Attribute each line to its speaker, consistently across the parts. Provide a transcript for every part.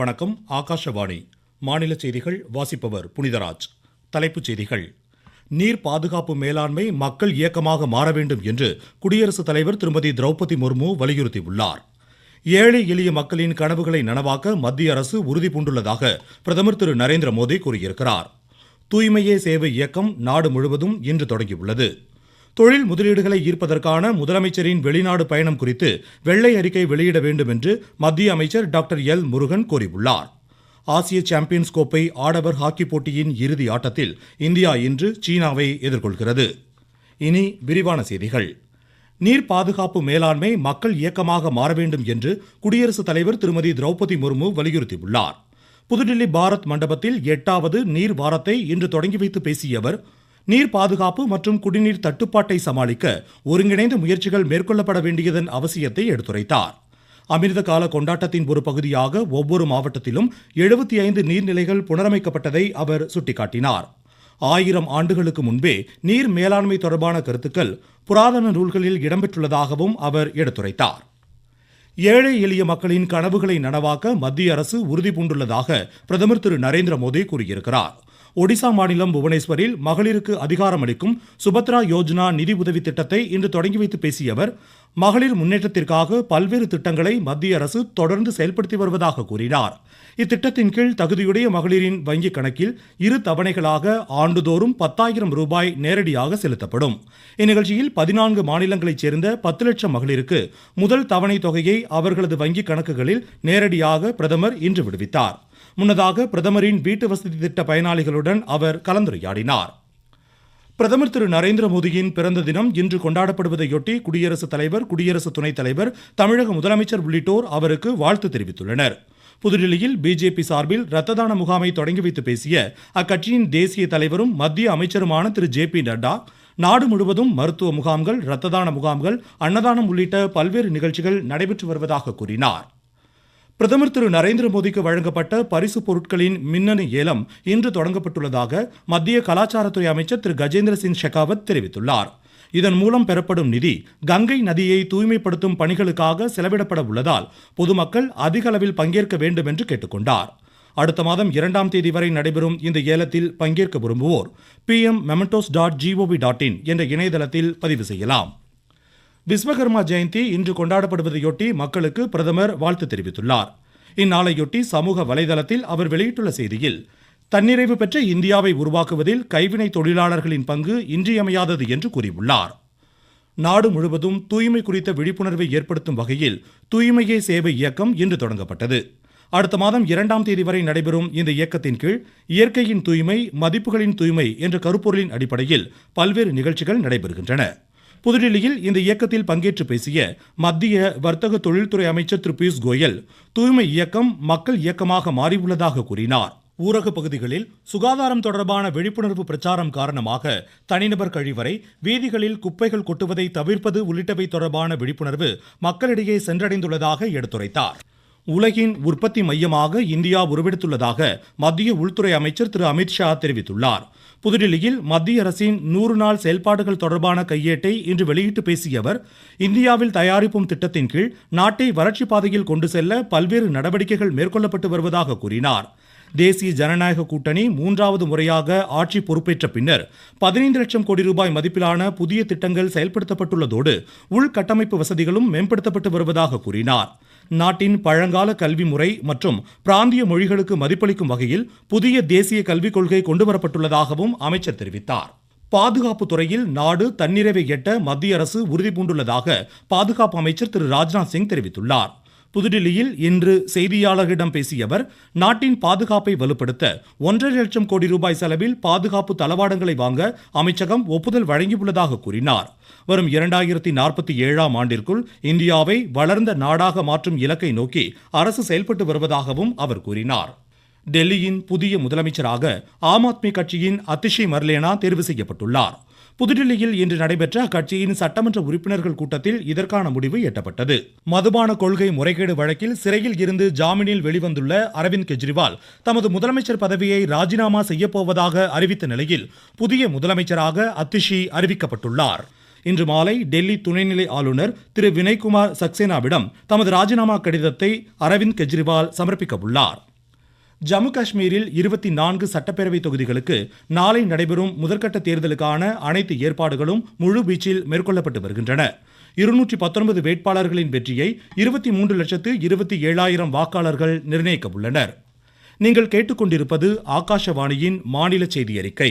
Speaker 1: வணக்கம் ஆகாஷவாணி மாநில செய்திகள் வாசிப்பவர் புனிதராஜ் தலைப்புச் செய்திகள் நீர் பாதுகாப்பு மேலாண்மை மக்கள் இயக்கமாக மாற வேண்டும் என்று குடியரசுத் தலைவர் திருமதி திரௌபதி முர்மு வலியுறுத்தியுள்ளார் ஏழை எளிய மக்களின் கனவுகளை நனவாக்க மத்திய அரசு உறுதிபூண்டுள்ளதாக பிரதமர் திரு நரேந்திர மோடி கூறியிருக்கிறார் தூய்மையே சேவை இயக்கம் நாடு முழுவதும் இன்று தொடங்கியுள்ளது தொழில் முதலீடுகளை ஈர்ப்பதற்கான முதலமைச்சரின் வெளிநாடு பயணம் குறித்து வெள்ளை அறிக்கை வெளியிட வேண்டும் என்று மத்திய அமைச்சர் டாக்டர் எல் முருகன் கூறியுள்ளார் ஆசிய சாம்பியன்ஸ் கோப்பை ஆடவர் ஹாக்கி போட்டியின் இறுதி ஆட்டத்தில் இந்தியா இன்று சீனாவை எதிர்கொள்கிறது இனி விரிவான செய்திகள் நீர் பாதுகாப்பு மேலாண்மை மக்கள் இயக்கமாக மாற வேண்டும் என்று குடியரசுத் தலைவர் திருமதி திரௌபதி முர்மு வலியுறுத்தியுள்ளார் புதுடில்லி பாரத் மண்டபத்தில் எட்டாவது நீர் வாரத்தை இன்று தொடங்கி வைத்து பேசிய அவர் நீர் பாதுகாப்பு மற்றும் குடிநீர் தட்டுப்பாட்டை சமாளிக்க ஒருங்கிணைந்த முயற்சிகள் மேற்கொள்ளப்பட வேண்டியதன் அவசியத்தை எடுத்துரைத்தார் அமிர்த கால கொண்டாட்டத்தின் ஒரு பகுதியாக ஒவ்வொரு மாவட்டத்திலும் எழுபத்தி ஐந்து நீர்நிலைகள் புனரமைக்கப்பட்டதை அவர் சுட்டிக்காட்டினார் ஆயிரம் ஆண்டுகளுக்கு முன்பே நீர் மேலாண்மை தொடர்பான கருத்துக்கள் புராதன நூல்களில் இடம்பெற்றுள்ளதாகவும் அவர் எடுத்துரைத்தார் ஏழை எளிய மக்களின் கனவுகளை நனவாக்க மத்திய அரசு உறுதிபூண்டுள்ளதாக பிரதமர் திரு நரேந்திர மோடி கூறியிருக்கிறார் ஒடிசா மாநிலம் புவனேஸ்வரில் மகளிருக்கு அதிகாரம் அளிக்கும் சுபத்ரா யோஜனா நிதி உதவி திட்டத்தை இன்று தொடங்கி வைத்து பேசிய அவர் மகளிர் முன்னேற்றத்திற்காக பல்வேறு திட்டங்களை மத்திய அரசு தொடர்ந்து செயல்படுத்தி வருவதாக கூறினார் இத்திட்டத்தின் கீழ் தகுதியுடைய மகளிரின் வங்கிக் கணக்கில் இரு தவணைகளாக ஆண்டுதோறும் பத்தாயிரம் ரூபாய் நேரடியாக செலுத்தப்படும் இந்நிகழ்ச்சியில் பதினான்கு மாநிலங்களைச் சேர்ந்த பத்து லட்சம் மகளிருக்கு முதல் தவணை தொகையை அவர்களது வங்கிக் கணக்குகளில் நேரடியாக பிரதமர் இன்று விடுவித்தார் முன்னதாக பிரதமரின் வீட்டு வசதி திட்ட பயனாளிகளுடன் அவர் கலந்துரையாடினார் பிரதமர் திரு நரேந்திர மோடியின் பிறந்த தினம் இன்று கொண்டாடப்படுவதையொட்டி குடியரசுத் தலைவர் குடியரசு துணைத் தலைவர் தமிழக முதலமைச்சர் உள்ளிட்டோர் அவருக்கு வாழ்த்து தெரிவித்துள்ளனர் புதுடில்லியில் பிஜேபி சார்பில் ரத்த தான முகாமை தொடங்கி வைத்து பேசிய அக்கட்சியின் தேசிய தலைவரும் மத்திய அமைச்சருமான திரு ஜே பி நட்டா நாடு முழுவதும் மருத்துவ முகாம்கள் ரத்த தான முகாம்கள் அன்னதானம் உள்ளிட்ட பல்வேறு நிகழ்ச்சிகள் நடைபெற்று வருவதாக கூறினார் பிரதமர் திரு நரேந்திர மோடிக்கு வழங்கப்பட்ட பரிசு பொருட்களின் மின்னணு ஏலம் இன்று தொடங்கப்பட்டுள்ளதாக மத்திய கலாச்சாரத்துறை அமைச்சர் திரு கஜேந்திர சிங் ஷெகாவத் தெரிவித்துள்ளார் இதன் மூலம் பெறப்படும் நிதி கங்கை நதியை தூய்மைப்படுத்தும் பணிகளுக்காக செலவிடப்பட உள்ளதால் பொதுமக்கள் அதிக அளவில் பங்கேற்க வேண்டும் என்று கேட்டுக்கொண்டார் அடுத்த மாதம் இரண்டாம் தேதி வரை நடைபெறும் இந்த ஏலத்தில் பங்கேற்க விரும்புவோர் PM mementos dot gov dot in என்ற இணையதளத்தில் பதிவு செய்யலாம் விஸ்வகர்மா ஜெயந்தி இன்று கொண்டாடப்படுவதையொட்டி மக்களுக்கு பிரதமர் வாழ்த்து தெரிவித்துள்ளார் இந்நாளையொட்டி சமூக வலைதளத்தில் அவர் வெளியிட்டுள்ள செய்தியில் தன்னிறைவு பெற்ற இந்தியாவை உருவாக்குவதில் கைவினை தொழிலாளர்களின் பங்கு இன்றியமையாதது என்று கூறியுள்ளார் நாடு முழுவதும் தூய்மை குறித்த விழிப்புணர்வை ஏற்படுத்தும் வகையில் தூய்மையே சேவை இயக்கம் இன்று தொடங்கப்பட்டது அடுத்த மாதம் இரண்டாம் தேதி வரை நடைபெறும் இந்த இயக்கத்தின் கீழ் இயற்கையின் தூய்மை மதிப்புகளின் தூய்மை என்ற கருப்பொருளின் அடிப்படையில் பல்வேறு நிகழ்ச்சிகள் நடைபெறுகின்றன புதுடில்லியில் இந்த இயக்கத்தில் பங்கேற்று பேசிய மத்திய வர்த்தக தொழில்துறை அமைச்சர் திரு பியூஷ் கோயல் தூய்மை இயக்கம் மக்கள் இயக்கமாக மாறியுள்ளதாக கூறினார் ஊரக பகுதிகளில் சுகாதாரம் தொடர்பான விழிப்புணர்வு பிரச்சாரம் காரணமாக தனிநபர் கழிவறை வீதிகளில் குப்பைகள் கொட்டுவதை தவிர்ப்பது உள்ளிட்டவை தொடர்பான விழிப்புணர்வு மக்களிடையே சென்றடைந்துள்ளதாக எடுத்துரைத்தார் உலகின் உற்பத்தி மையமாக இந்தியா உருவெடுத்துள்ளதாக மத்திய உள்துறை அமைச்சர் திரு அமித்ஷா தெரிவித்துள்ளார் புதுடில்லியில் மத்திய அரசின் நூறு நாள் செயல்பாடுகள் தொடர்பான கையேட்டை இன்று வெளியிட்டு பேசிய அவர் இந்தியாவில் தயாரிப்பும் திட்டத்தின் கீழ் நாட்டை வறட்சி பாதையில் கொண்டு செல்ல பல்வேறு நடவடிக்கைகள் மேற்கொள்ளப்பட்டு வருவதாக கூறினார் தேசிய ஜனநாயக கூட்டணி மூன்றாவது முறையாக ஆட்சி பொறுப்பேற்ற பின்னர் பதினைந்து லட்சம் கோடி ரூபாய் மதிப்பிலான புதிய திட்டங்கள் செயல்படுத்தப்பட்டுள்ளதோடு உள்கட்டமைப்பு வசதிகளும் மேம்படுத்தப்பட்டு வருவதாக கூறினார் நாட்டின் பழங்கால கல்வி முறை மற்றும் பிராந்திய மொழிகளுக்கு மதிப்பளிக்கும் வகையில் புதிய தேசிய கல்விக் கொள்கை கொண்டுவரப்பட்டுள்ளதாகவும் அமைச்சர் தெரிவித்தார் பாதுகாப்பு துறையில் நாடு தன்னிறைவை எட்ட மத்திய அரசு உறுதிபூண்டுள்ளதாக பாதுகாப்பு அமைச்சர் திரு ராஜ்நாத் சிங் தெரிவித்துள்ளார் புதுடில்லியில் இன்று செய்தியாளர்களிடம் பேசிய அவர் நாட்டின் பாதுகாப்பை வலுப்படுத்த ஒன்றரை லட்சம் கோடி ரூபாய் செலவில் பாதுகாப்பு தளவாடங்களை வாங்க அமைச்சகம் ஒப்புதல் வழங்கியுள்ளதாக கூறினார் வரும் இரண்டாயிரத்தி நாற்பத்தி ஏழாம் ஆண்டிற்குள் இந்தியாவை வளர்ந்த நாடாக மாற்றும் இலக்கை நோக்கி அரசு செயல்பட்டு வருவதாகவும் அவர் கூறினார் டெல்லியின் புதிய முதலமைச்சராக ஆம் ஆத்மி கட்சியின் அத்திஷி மர்லேனா தேர்வு செய்யப்பட்டுள்ளாா் புதுடில்லியில் இன்று நடைபெற்ற அக்கட்சியின் சட்டமன்ற உறுப்பினர்கள் கூட்டத்தில் இதற்கான முடிவு எட்டப்பட்டது மதுபான கொள்கை முறைகேடு வழக்கில் சிறையில் இருந்து ஜாமீனில் வெளிவந்துள்ள அரவிந்த் கெஜ்ரிவால் தமது முதலமைச்சர் பதவியை ராஜினாமா செய்யப்போவதாக அறிவித்த நிலையில் புதிய முதலமைச்சராக அத்திஷி அறிவிக்கப்பட்டுள்ளார் இன்று மாலை டெல்லி துணைநிலை ஆளுநர் திரு வினய்குமார் சக்சேனாவிடம் தமது ராஜினாமா கடிதத்தை அரவிந்த் கெஜ்ரிவால் சமர்ப்பிக்க உள்ளார் ஜம்மு காஷ்மீரில் இருபத்தி நான்கு சட்டப்பேரவை தொகுதிகளுக்கு நாளை நடைபெறும் முதற்கட்ட தேர்தலுக்கான அனைத்து ஏற்பாடுகளும் முழு மேற்கொள்ளப்பட்டு வருகின்றன இருநூற்றி பத்தொன்பது வேட்பாளர்களின் வெற்றியை இருபத்தி மூன்று லட்சத்து இருபத்தி ஏழாயிரம் வாக்காளர்கள் நிர்ணயிக்க உள்ளனர் நீங்கள் கேட்டுக்கொண்டிருப்பது ஆகாஷவாணியின் மாநில செய்தி அறிக்கை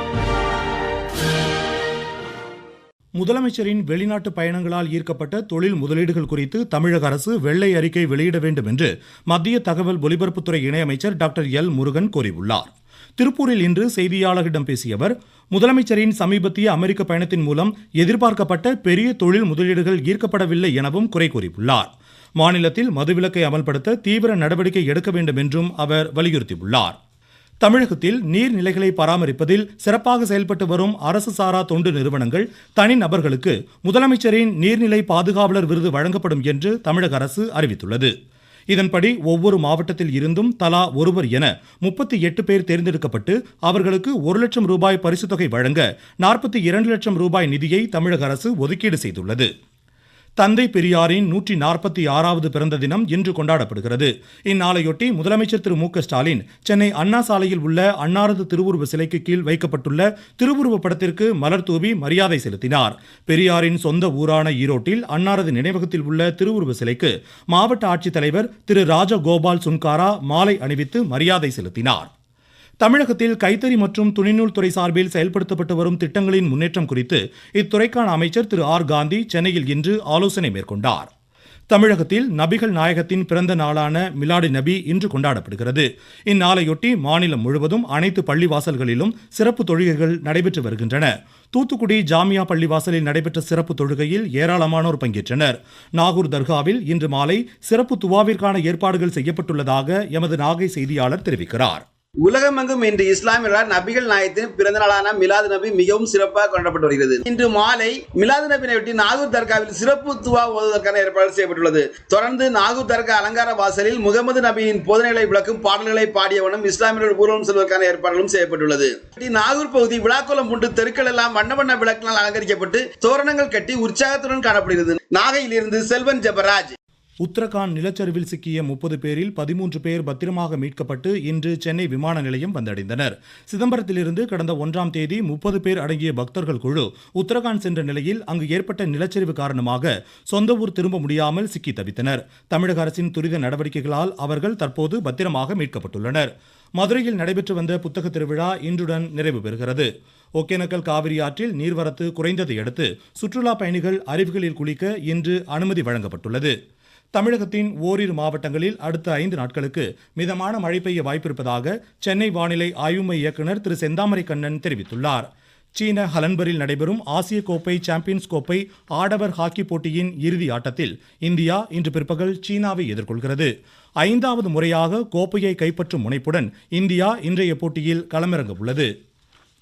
Speaker 2: முதலமைச்சரின் வெளிநாட்டு பயணங்களால் ஈர்க்கப்பட்ட தொழில் முதலீடுகள் குறித்து தமிழக அரசு வெள்ளை அறிக்கை வெளியிட வேண்டும் என்று மத்திய தகவல் ஒலிபரப்புத்துறை இணையமைச்சர் டாக்டர் எல் முருகன் கூறியுள்ளார் திருப்பூரில் இன்று செய்தியாளர்களிடம் பேசிய அவர் முதலமைச்சரின் சமீபத்திய அமெரிக்க பயணத்தின் மூலம் எதிர்பார்க்கப்பட்ட பெரிய தொழில் முதலீடுகள் ஈர்க்கப்படவில்லை எனவும் குறை கூறியுள்ளார் மாநிலத்தில் மதுவிலக்கை அமல்படுத்த தீவிர நடவடிக்கை எடுக்க வேண்டும் என்றும் அவர் வலியுறுத்தியுள்ளார் தமிழகத்தில் நீர்நிலைகளை பராமரிப்பதில் சிறப்பாக செயல்பட்டு வரும் அரசு சாரா தொண்டு நிறுவனங்கள் தனி நபர்களுக்கு முதலமைச்சரின் நீர்நிலை பாதுகாவலர் விருது வழங்கப்படும் என்று தமிழக அரசு அறிவித்துள்ளது இதன்படி ஒவ்வொரு மாவட்டத்தில் இருந்தும் தலா ஒருவர் என முப்பத்தி எட்டு பேர் தேர்ந்தெடுக்கப்பட்டு அவர்களுக்கு ஒரு லட்சம் ரூபாய் பரிசுத்தொகை வழங்க நாற்பத்தி இரண்டு லட்சம் ரூபாய் நிதியை தமிழக அரசு ஒதுக்கீடு செய்துள்ளது தந்தை பெரியாரின் நூற்றி நாற்பத்தி ஆறாவது பிறந்த தினம் இன்று கொண்டாடப்படுகிறது இந்நாளையொட்டி முதலமைச்சர் திரு மு ஸ்டாலின் சென்னை அண்ணா சாலையில் உள்ள அன்னாரது திருவுருவ சிலைக்கு கீழ் வைக்கப்பட்டுள்ள திருவுருவ படத்திற்கு மலர் தூவி மரியாதை செலுத்தினார் பெரியாரின் சொந்த ஊரான ஈரோட்டில் அன்னாரது நினைவகத்தில் உள்ள திருவுருவ சிலைக்கு மாவட்ட ஆட்சித்தலைவர் திரு ராஜகோபால் சுன்காரா மாலை அணிவித்து மரியாதை செலுத்தினார் தமிழகத்தில் கைத்தறி மற்றும் துணிநூல் துறை சார்பில் செயல்படுத்தப்பட்டு வரும் திட்டங்களின் முன்னேற்றம் குறித்து இத்துறைக்கான அமைச்சர் திரு ஆர் காந்தி சென்னையில் இன்று ஆலோசனை மேற்கொண்டார் தமிழகத்தில் நபிகள் நாயகத்தின் பிறந்த நாளான மிலாடி நபி இன்று கொண்டாடப்படுகிறது இந்நாளையொட்டி மாநிலம் முழுவதும் அனைத்து பள்ளிவாசல்களிலும் சிறப்பு தொழுகைகள் நடைபெற்று வருகின்றன தூத்துக்குடி ஜாமியா பள்ளிவாசலில் நடைபெற்ற சிறப்பு தொழுகையில் ஏராளமானோர் பங்கேற்றனர் நாகூர் தர்காவில் இன்று மாலை சிறப்பு துவாவிற்கான ஏற்பாடுகள் செய்யப்பட்டுள்ளதாக எமது நாகை செய்தியாளர் தெரிவிக்கிறார் உலகமெங்கும் இன்று இஸ்லாமியர்களால் நபிகள் நாயத்தின் பிறந்த நாளான மிலாது நபி மிகவும் சிறப்பாக கொண்டாடப்பட்டு வருகிறது இன்று மாலை மிலாது ஒட்டி நாகூர் தர்காவில் சிறப்பு துவா ஓதுவதற்கான ஏற்பாடு செய்யப்பட்டுள்ளது தொடர்ந்து நாகூர் தர்கா அலங்கார
Speaker 3: வாசலில் முகமது நபியின் போதனைகளை விளக்கும் பாடல்களை பாடியவனும் இஸ்லாமியர்கள் ஊர்வலம் செல்வதற்கான ஏற்பாடுகளும் செய்யப்பட்டுள்ளது நாகூர் பகுதி விழாக்கோலம் பூண்டு தெருக்கள் எல்லாம் வண்ண வண்ண விளக்கினால் அலங்கரிக்கப்பட்டு தோரணங்கள் கட்டி உற்சாகத்துடன் காணப்படுகிறது நாகையில் இருந்து செல்வன் ஜபராஜ் உத்தரகாண்ட் நிலச்சரிவில் சிக்கிய முப்பது பேரில் பதிமூன்று பேர் பத்திரமாக மீட்கப்பட்டு இன்று சென்னை விமான நிலையம் வந்தடைந்தனர் சிதம்பரத்திலிருந்து கடந்த ஒன்றாம் தேதி முப்பது பேர் அடங்கிய பக்தர்கள் குழு உத்தரகாண்ட் சென்ற நிலையில் அங்கு ஏற்பட்ட நிலச்சரிவு காரணமாக சொந்த ஊர் திரும்ப முடியாமல் சிக்கி தவித்தனர் தமிழக அரசின் துரித நடவடிக்கைகளால் அவர்கள் தற்போது பத்திரமாக மீட்கப்பட்டுள்ளனர் மதுரையில் நடைபெற்று வந்த புத்தக திருவிழா இன்றுடன் நிறைவு பெறுகிறது ஒகேனக்கல் காவிரி ஆற்றில் நீர்வரத்து குறைந்ததை அடுத்து சுற்றுலா பயணிகள் அருவிகளில் குளிக்க இன்று அனுமதி வழங்கப்பட்டுள்ளது தமிழகத்தின் ஓரிரு மாவட்டங்களில் அடுத்த ஐந்து நாட்களுக்கு மிதமான மழை பெய்ய வாய்ப்பிருப்பதாக சென்னை வானிலை ஆய்வு மைய இயக்குநர் திரு செந்தாமரை கண்ணன் தெரிவித்துள்ளார் சீன ஹலன்பரில் நடைபெறும் ஆசிய கோப்பை சாம்பியன்ஸ் கோப்பை ஆடவர் ஹாக்கி போட்டியின் இறுதி ஆட்டத்தில் இந்தியா இன்று பிற்பகல் சீனாவை எதிர்கொள்கிறது ஐந்தாவது முறையாக கோப்பையை கைப்பற்றும் முனைப்புடன் இந்தியா இன்றைய போட்டியில் களமிறங்க உள்ளது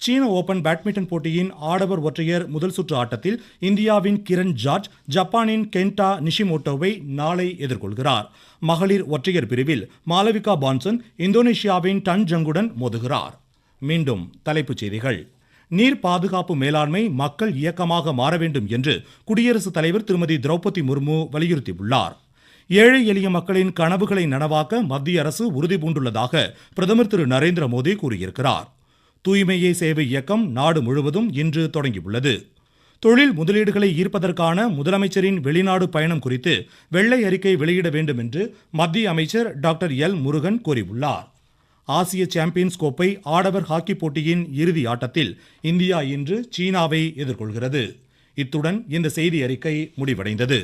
Speaker 3: சீன ஓபன் பேட்மிண்டன் போட்டியின் ஆடவர் ஒற்றையர் முதல் சுற்று ஆட்டத்தில் இந்தியாவின் கிரண் ஜார்ஜ் ஜப்பானின் கென்டா நிஷிமோட்டோவை நாளை எதிர்கொள்கிறார் மகளிர் ஒற்றையர் பிரிவில் மாலவிகா பான்சன் இந்தோனேஷியாவின் டன் ஜங்குடன் மோதுகிறார்
Speaker 1: மீண்டும் தலைப்புச் செய்திகள் நீர் பாதுகாப்பு மேலாண்மை மக்கள் இயக்கமாக மாற வேண்டும் என்று குடியரசுத் தலைவர் திருமதி திரௌபதி முர்மு வலியுறுத்தியுள்ளார் ஏழை எளிய மக்களின் கனவுகளை நனவாக்க மத்திய அரசு உறுதிபூண்டுள்ளதாக பிரதமர் திரு நரேந்திர மோடி கூறியிருக்கிறார் தூய்மையே சேவை இயக்கம் நாடு முழுவதும் இன்று தொடங்கியுள்ளது தொழில் முதலீடுகளை ஈர்ப்பதற்கான முதலமைச்சரின் வெளிநாடு பயணம் குறித்து வெள்ளை அறிக்கை வெளியிட வேண்டும் என்று மத்திய அமைச்சர் டாக்டர் எல் முருகன் கூறியுள்ளார் ஆசிய சாம்பியன்ஸ் கோப்பை ஆடவர் ஹாக்கி போட்டியின் இறுதி ஆட்டத்தில் இந்தியா இன்று சீனாவை எதிர்கொள்கிறது இத்துடன் இந்த செய்தி அறிக்கை முடிவடைந்தது